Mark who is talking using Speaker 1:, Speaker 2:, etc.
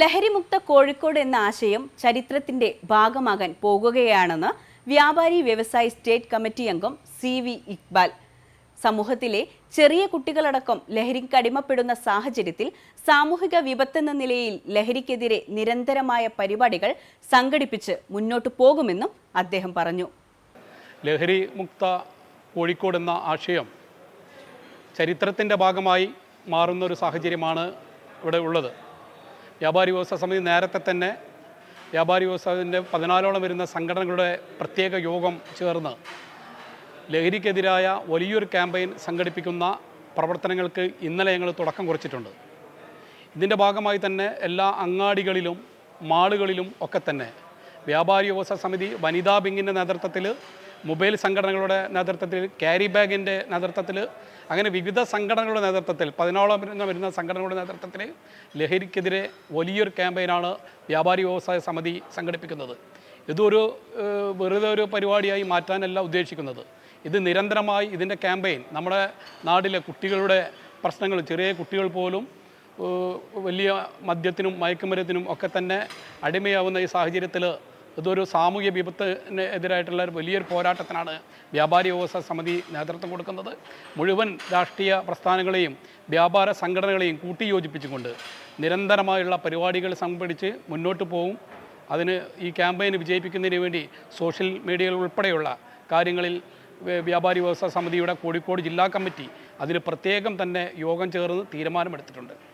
Speaker 1: ലഹരിമുക്ത കോഴിക്കോട് എന്ന ആശയം ചരിത്രത്തിന്റെ ഭാഗമാകാൻ പോകുകയാണെന്ന് വ്യാപാരി വ്യവസായി സ്റ്റേറ്റ് കമ്മിറ്റി അംഗം സി വി ഇക്ബാൽ. സമൂഹത്തിലെ ചെറിയ കുട്ടികളടക്കം ലഹരിക്ക് അടിമപ്പെടുന്ന സാഹചര്യത്തിൽ സാമൂഹിക വിപത്തെന്ന നിലയിൽ ലഹരിക്കെതിരെ നിരന്തരമായ പരിപാടികൾ സംഘടിപ്പിച്ച് മുന്നോട്ടു പോകുമെന്നും അദ്ദേഹം പറഞ്ഞു.
Speaker 2: ലഹരി മുക്ത കോഴിക്കോട് എന്ന ആശയം ചരിത്രത്തിന്റെ ഭാഗമായി മാറുന്ന ഒരു സാഹചര്യമാണ് ഇവിടെ ഉള്ളത്. വ്യാപാരി വ്യവസായ സമിതി നേരത്തെ തന്നെ വ്യാപാരി വ്യവസായത്തിന്റെ പതിനാലോളം വരുന്ന സംഘടനകളുടെ പ്രത്യേക യോഗം ചേർന്ന് ലഹരിക്കെതിരായ വലിയൊരു ക്യാമ്പയിൻ സംഘടിപ്പിക്കുന്ന പ്രവർത്തനങ്ങൾക്ക് ഇന്നലെ ഞങ്ങൾ തുടക്കം കുറിച്ചിട്ടുണ്ട്. ഇതിന്റെ ഭാഗമായി തന്നെ എല്ലാ അങ്ങാടികളിലും മാളുകളിലും ഒക്കെ തന്നെ വ്യാപാരി വ്യവസായ സമിതി വനിതാ ബിങ്ങിന്റെ നേതൃത്വത്തിൽ മൊബൈൽ സംഘടനകളുടെ നേതൃത്വത്തിൽ ക്യാരി ബാഗിന്റെ നേതൃത്വത്തിൽ അങ്ങനെ വിവിധ സംഘടനകളുടെ നേതൃത്വത്തിൽ പതിനാളം വരുന്ന സംഘടനകളുടെ നേതൃത്വത്തിൽ ലഹരിക്കെതിരെ വലിയൊരു ക്യാമ്പയിനാണ് വ്യാപാരി വ്യവസായ സമിതി സംഘടിപ്പിക്കുന്നത്. ഇതൊരു വെറുതെ ഒരു പരിപാടിയായി മാറ്റാനല്ല ഉദ്ദേശിക്കുന്നത്. ഇത് നിരന്തരമായി ഇതിന്റെ ക്യാമ്പയിൻ നമ്മുടെ നാടിലെ കുട്ടികളുടെ പ്രശ്നങ്ങൾ ചെറിയ കുട്ടികൾ പോലും വലിയ മദ്യത്തിനും മയക്കുമരത്തിനും ഒക്കെ തന്നെ അടിമയാവുന്ന ഈ സാഹചര്യത്തിൽ ഇതൊരു സാമൂഹ്യ വിപത്തിന് എതിരായിട്ടുള്ള ഒരു വലിയൊരു പോരാട്ടത്തിനാണ് വ്യാപാരി വ്യവസായ സമിതി നേതൃത്വം കൊടുക്കുന്നത്. മുഴുവൻ രാഷ്ട്രീയ പ്രസ്ഥാനങ്ങളെയും വ്യാപാര സംഘടനകളെയും കൂട്ടിയോജിപ്പിച്ചുകൊണ്ട് നിരന്തരമായുള്ള പരിപാടികൾ സംഘടിച്ച് മുന്നോട്ട് പോകും അതിന് ഈ ക്യാമ്പയിൻ വിജയിപ്പിക്കുന്നതിന് വേണ്ടി സോഷ്യൽ മീഡിയയിൽ ഉൾപ്പെടെയുള്ള കാര്യങ്ങളിൽ വ്യ- വ്യാപാരി വ്യവസായ സമിതിയുടെ കോഴിക്കോട് ജില്ലാ കമ്മിറ്റി അതിന് പ്രത്യേകം തന്നെ യോഗം ചേർന്ന് തീരുമാനമെടുത്തിട്ടുണ്ട്.